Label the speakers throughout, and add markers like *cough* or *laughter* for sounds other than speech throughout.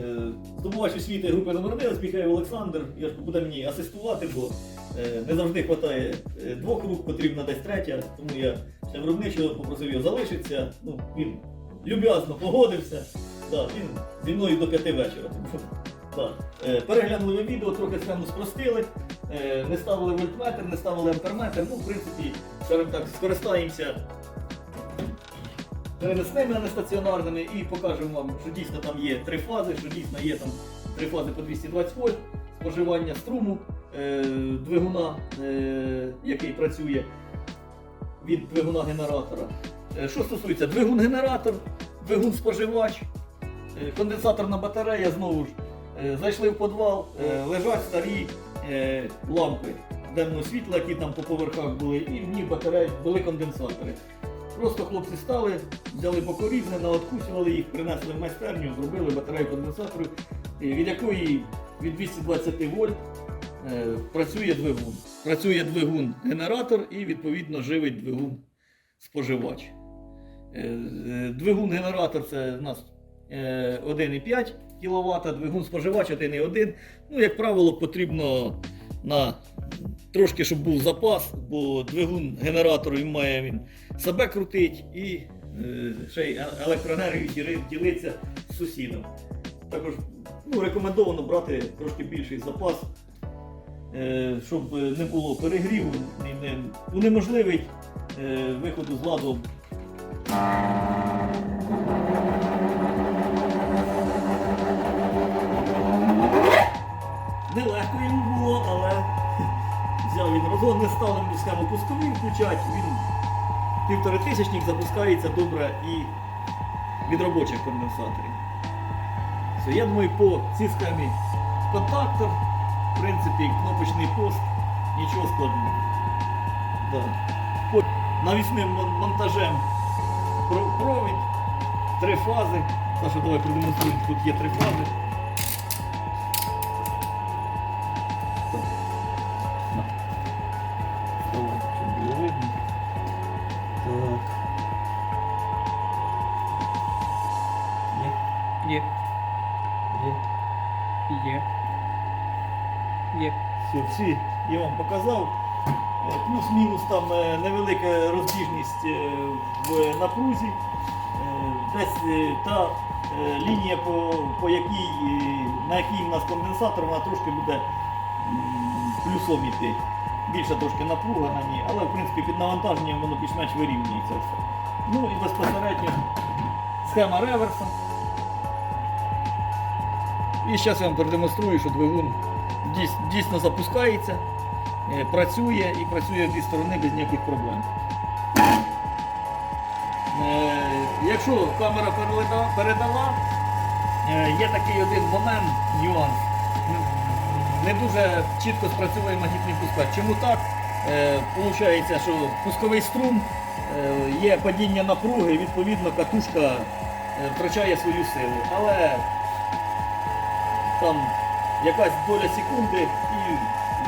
Speaker 1: Е, Здобувач освіти групи номер 1 Спіхаєв Олександр. Я ж буде мені асистувати, бо е, не завжди вистачає двох рук, потрібна десь третя. Тому я ще виробничого попросив його залишитися. Ну, він люб'язно погодився. Да, він зі мною до п'яти вечора. Е, Переглянули відео, трохи схему спростили. Е, Не ставили вольтметр, не ставили амперметр. Ну, в принципі, скажімо так, скористаємося переносними, а не стаціонарними, і покажемо вам, що дійсно там є три фази, що дійсно є там три фази по 220 вольт, споживання струму е, двигуна, е, який працює від двигуна генератора. Е, що стосується двигун-генератор, двигун-споживач, е, конденсаторна батарея, знову ж, е, зайшли в підвал, е, лежать старі е, лампи денного світла, які там по поверхах були, і в них батареї були конденсатори. Просто хлопці стали, взяли бокорізне, наоткусували їх, принесли в майстерню, зробили батарею конденсаторів, е, від якої від 220 вольт е, працює двигун. Працює двигун-генератор і відповідно живить двигун споживач. Е, Двигун-генератор це у нас е, 1,5 кВт, двигун споживач 1,1. Ну, як правило, потрібно на трошки, щоб був запас, бо двигун генератор він має він себе крутить і е, ще й електроенергію ділиться з сусідом. Також ну, рекомендовано брати трошки більший запас, е, щоб не було перегріву, не, не, унеможливить е, виходу з ладу. Нелегко йому взяв він розгон, не став йому схему пусковий включати, він півтори тисячник запускається добре і від робочих конденсаторів. Все, я думаю, по цій схемі контактор, в принципі, кнопочний пост, нічого складного. Да. Навісним монтажем провід, три фази. Саша, давай продемонструємо, тут є три фази. Вам показав. Е, Плюс-мінус там е, невелика розбіжність е, в напрузі. Десь та лінія, по, по якій, на якій в нас конденсатор, вона трошки буде плюсом йти. Більша трошки напруга на ній, але в принципі під навантаженням воно більш-менш вирівнюється все. Ну і безпосередньо схема реверса. І зараз я вам продемонструю, що двигун дійсно запускається, працює і працює в дві сторони без ніяких проблем. Е, Якщо камера передала, е, є такий один момент, нюанс. Не дуже чітко спрацьовує магнітний пускач. Чому так? Е, Получається, що пусковий струм, е, є падіння напруги, відповідно катушка е, втрачає свою силу. Але там якась доля секунди і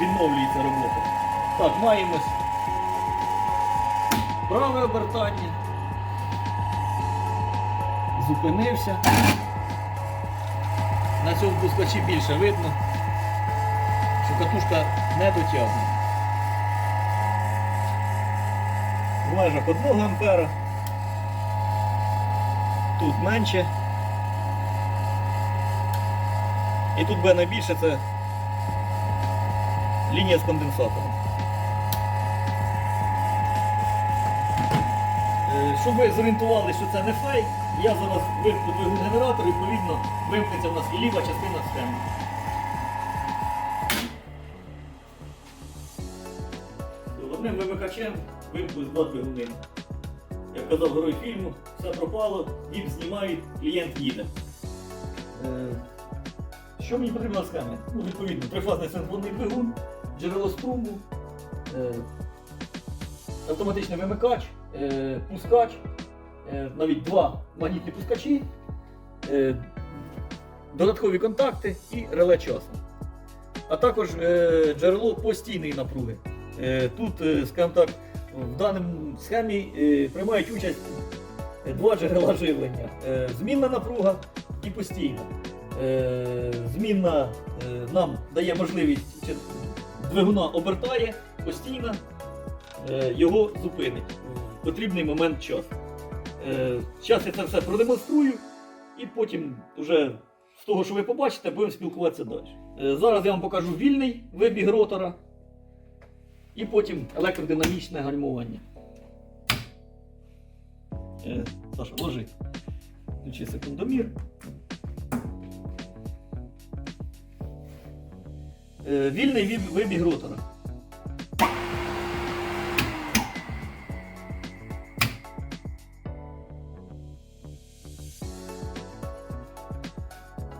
Speaker 1: відновлюється робота. Так, маємось праве обертання. Зупинився. На цьому пускачі більше видно, що катушка не дотягне. В межах 1 ампера. Тут менше. І тут буде найбільше це лінія з конденсатором. Е, Щоб ви зорієнтувалися, що це не фейк, я зараз вимкну двигун генератор, відповідно, вимкнеться в нас і ліва частина схеми. Одним вимикачем вимкнуть два двигуни. Як казав герой фільму, все пропало, дім знімають, клієнт їде. Е, що мені потрібно на схемі? Ну, відповідно, трифазний синхронний двигун, джерело струму, е, автоматичний вимикач, е, пускач, е, навіть два магнітні пускачі, додаткові контакти і реле часу. А також джерело постійної напруги. Тут, скажімо так, в даному схемі приймають участь два джерела живлення: змінна напруга і постійна. Змінна нам дає можливість, двигуна обертає постійно, е, його зупинить в потрібний момент часу. Е, Зараз я це все продемонструю, і потім вже з того, що ви побачите, будемо спілкуватися далі. Е, Зараз я вам покажу вільний вибіг ротора і потім електродинамічне гальмування. Е, Саша, ложи. Включи секундомір. Вільний вибіг ротора.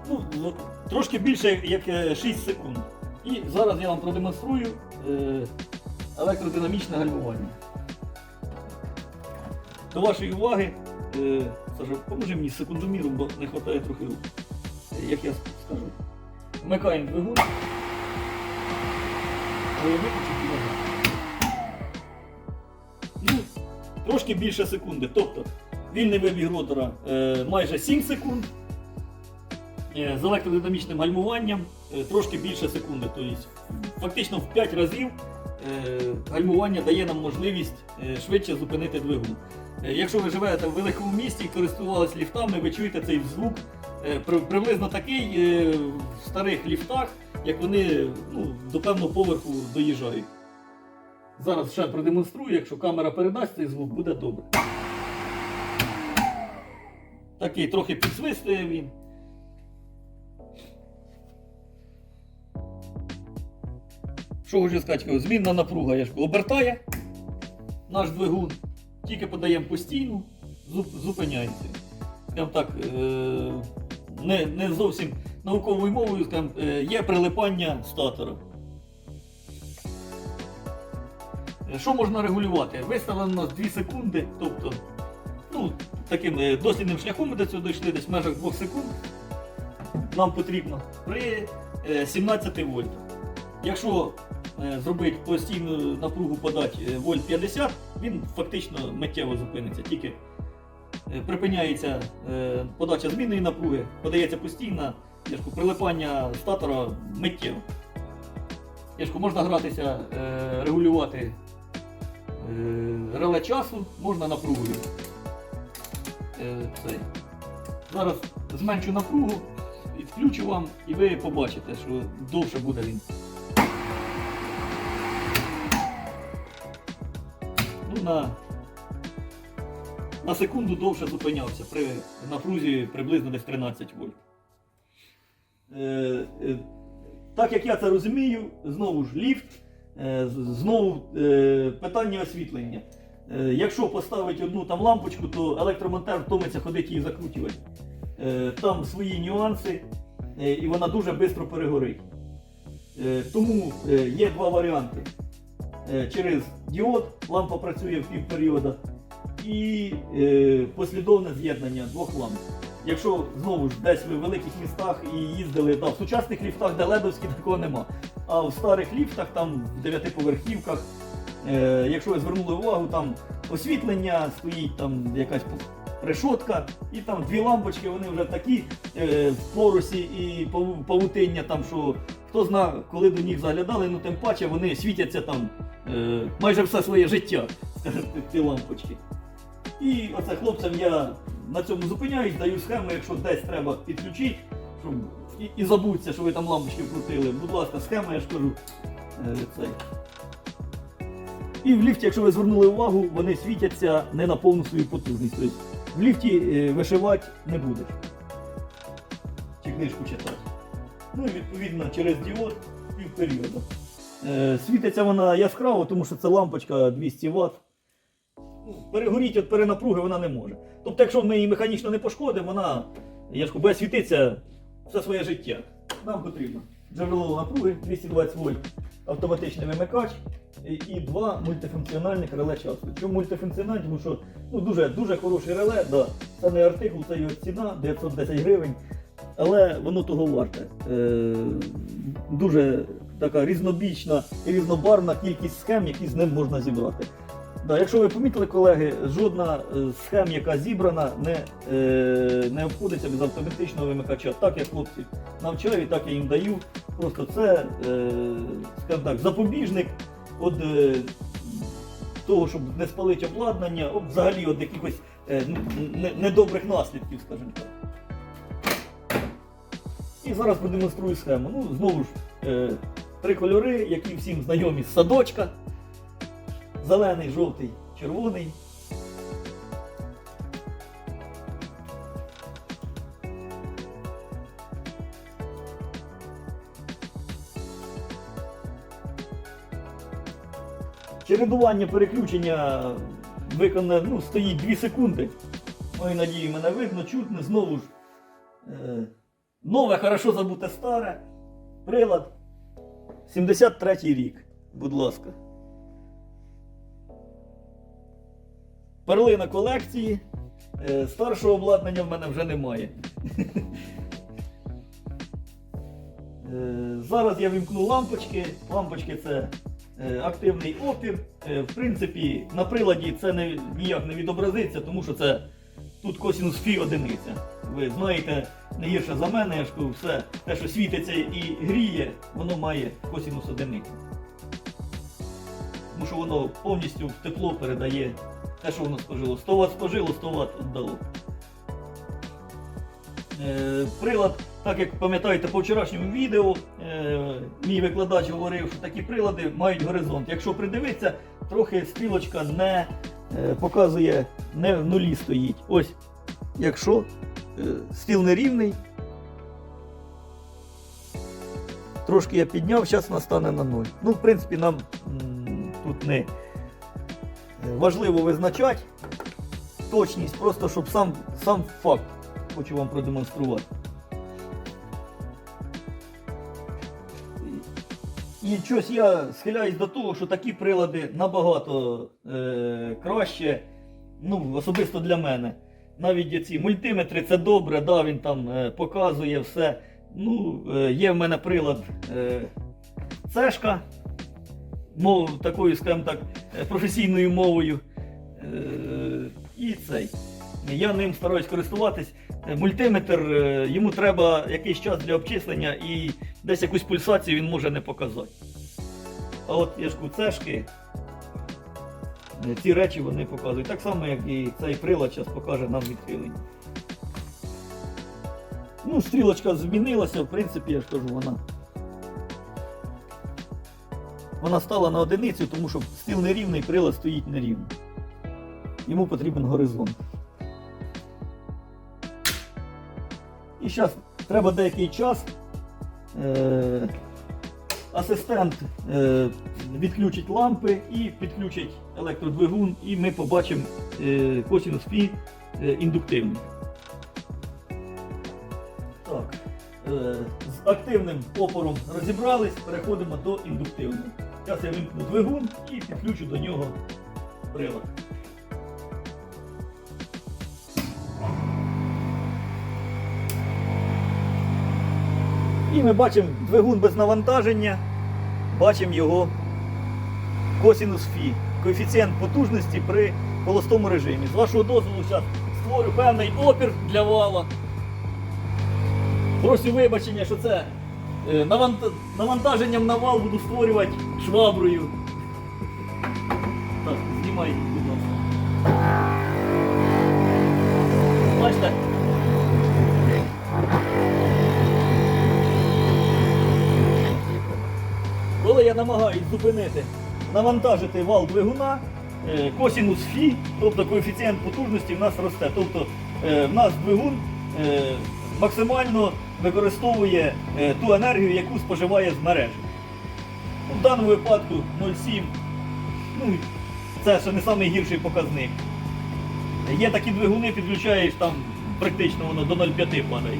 Speaker 1: Ну, ну, трошки більше як е, 6 секунд. І зараз я вам продемонструю е, електродинамічне гальмування. До вашої уваги, е, Саша, поможи мені з секундоміром, бо не вистачає трохи рук. Е, Як я скажу. Вмикаємо двигун. Я виключу. Ну, трошки більше секунди. Тобто вільний вибіг ротора е, майже 7 секунд. Е, З електродинамічним гальмуванням е, трошки більше секунди. Тобто, фактично в 5 разів е, гальмування дає нам можливість е, швидше зупинити двигун. Е, Якщо ви живете в великому місті і користувалися ліфтами, ви чуєте цей звук е, приблизно такий е, в старих ліфтах, як вони ну, до певного поверху доїжджають. Зараз ще продемонструю, якщо камера передасть цей звук, буде добре. Такий трохи підсвистує він. Що хочу сказати, змінна напруга я ж обертає наш двигун, тільки подаємо постійну, зуп- зупиняється. Скажімо так, е, не, не зовсім науковою мовою, скажімо, е, є прилипання статора. Е, Що можна регулювати? Виставлено у нас 2 секунди, тобто ну, таким е, дослідним шляхом ми до цього дійшли десь в межах 2 секунд. Нам потрібно при е, 17 вольт. Якщо зробити постійну напругу подати вольт 50, він фактично миттєво зупиниться. Тільки припиняється подача змінної напруги, подається постійна, я ж кажу, прилипання статора миттєво. Я можна гратися, е, регулювати е, реле часу, можна напругою. Е, цей. Зараз зменшу напругу, включу вам, і ви побачите, що довше буде він. Ну, на, на секунду довше зупинявся при напрузі приблизно десь 13 вольт. Е, е, так як я це розумію, знову ж ліфт, е, знову питання освітлення. Якщо поставити одну там лампочку, то електромонтер втомиться ходити її закручувати. Е, там свої нюанси, і вона дуже швидко перегорить. Тому є два варіанти. Через діод лампа працює в півперіода і е, послідовне з'єднання двох ламп. Якщо знову ж десь ви в великих містах і їздили, да, в сучасних ліфтах, де ледовські такого нема. А в старих ліфтах, там в дев'ятиповерхівках, е, якщо ви звернули увагу, там освітлення стоїть, там якась решотка, і там дві лампочки, вони вже такі е, в поросі і павутиння, там, що хто зна, коли до них заглядали, ну тим паче вони світяться там е, майже все своє життя, *laughs* ті лампочки. І оце хлопцям я на цьому зупиняюсь, даю схему, якщо десь треба підключити, щоб і, і забудьте, що ви там лампочки вкрутили. Будь ласка, схема, я ж кажу. Е. І в ліфті, якщо ви звернули увагу, вони світяться не на повну свою потужність. Тобто в ліфті е, вишивати не будеш. Чи книжку читати. Ну і відповідно через діод півперіоду. Е, світиться вона яскраво, тому що це лампочка 200 Вт. Ну, перегоріти від перенапруги вона не може. Тобто, якщо ми її механічно не пошкодимо, вона я ж буде світитися все своє життя. Нам потрібно джерело напруги 220 вольт, автоматичний вимикач і, два мультифункціональних реле часу. Чому мультифункціональні? Тому що ну, дуже, дуже хороше реле, да. це не артикул, це його ціна 910 гривень. Але воно того варте. Е, дуже така різнобічна і різнобарвна кількість схем, які з ним можна зібрати. Да, якщо ви помітили, колеги, жодна е, з схем, яка зібрана, не, е, не обходиться без автоматичного вимикача. Так як хлопці навчають, так я їм даю. Просто це, е, скажімо так, запобіжник від е, того, щоб не спалити обладнання, взагалі від якихось е, недобрих наслідків, скажімо так. І зараз продемонструю схему. Ну, знову ж, е, три кольори, які всім знайомі з садочка. Зелений, жовтий, червоний. Чередування переключення виконане, ну, стоїть 2 секунди. Мою надію, мене видно, чутно, знову ж. Е, нове, хорошо забуте старе. Прилад. 73-й рік, будь ласка. Перлина колекції. Е, Старшого обладнання в мене вже немає. Е, Зараз я вімкну лампочки. Лампочки це е, активний опір. В принципі, на приладі це не, ніяк не відобразиться, тому що це тут косінус фі одиниця. Ви знаєте не гірше за мене, я ж все те, що світиться і гріє, воно має косінус одиницю. Тому що воно повністю в тепло передає те, що воно спожило. 100 Вт спожило, 100 Вт віддало. Е, прилад, так як пам'ятаєте по вчорашньому відео, е, мій викладач говорив, що такі прилади мають горизонт. Якщо придивитися, трохи стрілочка не е, показує, не в нулі стоїть. Ось, якщо е, стіл нерівний, трошки я підняв, зараз настане на нуль. Ну, в принципі, нам м, тут не важливо визначати точність, просто щоб сам, сам факт хочу вам продемонструвати. І щось я схиляюсь до того, що такі прилади набагато е, краще, ну, особисто для мене. Навіть ці мультиметри це добре, да, він там е, показує все. Ну, е, є в мене прилад е, цешка, мов, такою, скажімо так, е, професійною мовою. Е, і цей. Я ним стараюсь користуватись. Е, Мультиметр, йому треба якийсь час для обчислення і десь якусь пульсацію він може не показати. А от я ж цешки, ці речі вони показують. Так само, як і цей прилад зараз покаже нам відхилення. Ну, стрілочка змінилася, в принципі, я ж кажу, вона. Вона стала на одиницю, тому що стіл нерівний, прилад стоїть нерівно. Йому потрібен горизонт. І зараз треба деякий час. Е, асистент е, відключить лампи і підключить електродвигун, і ми побачимо е, косінус фі е, індуктивний. Так. Е, з активним опором розібрались, переходимо до індуктивного. Зараз я вимкну двигун і підключу до нього прилад. І ми бачимо двигун без навантаження, бачимо його косінус фі, коефіцієнт потужності при холостому режимі. З вашого дозволу зараз створю певний опір для вала. Прошу вибачення, що це навантаженням на вал буду створювати шваброю. Так, знімай, будь ласка. Бачите? Коли я намагаюсь зупинити, навантажити вал двигуна, е, косінус фі, тобто коефіцієнт потужності в нас росте. Тобто е, в нас двигун е, максимально використовує е, ту енергію, яку споживає з мережі. В даному випадку 0,7. Ну, це ще не найгірший показник. Є такі двигуни, підключаєш там практично воно до 0,5 падає.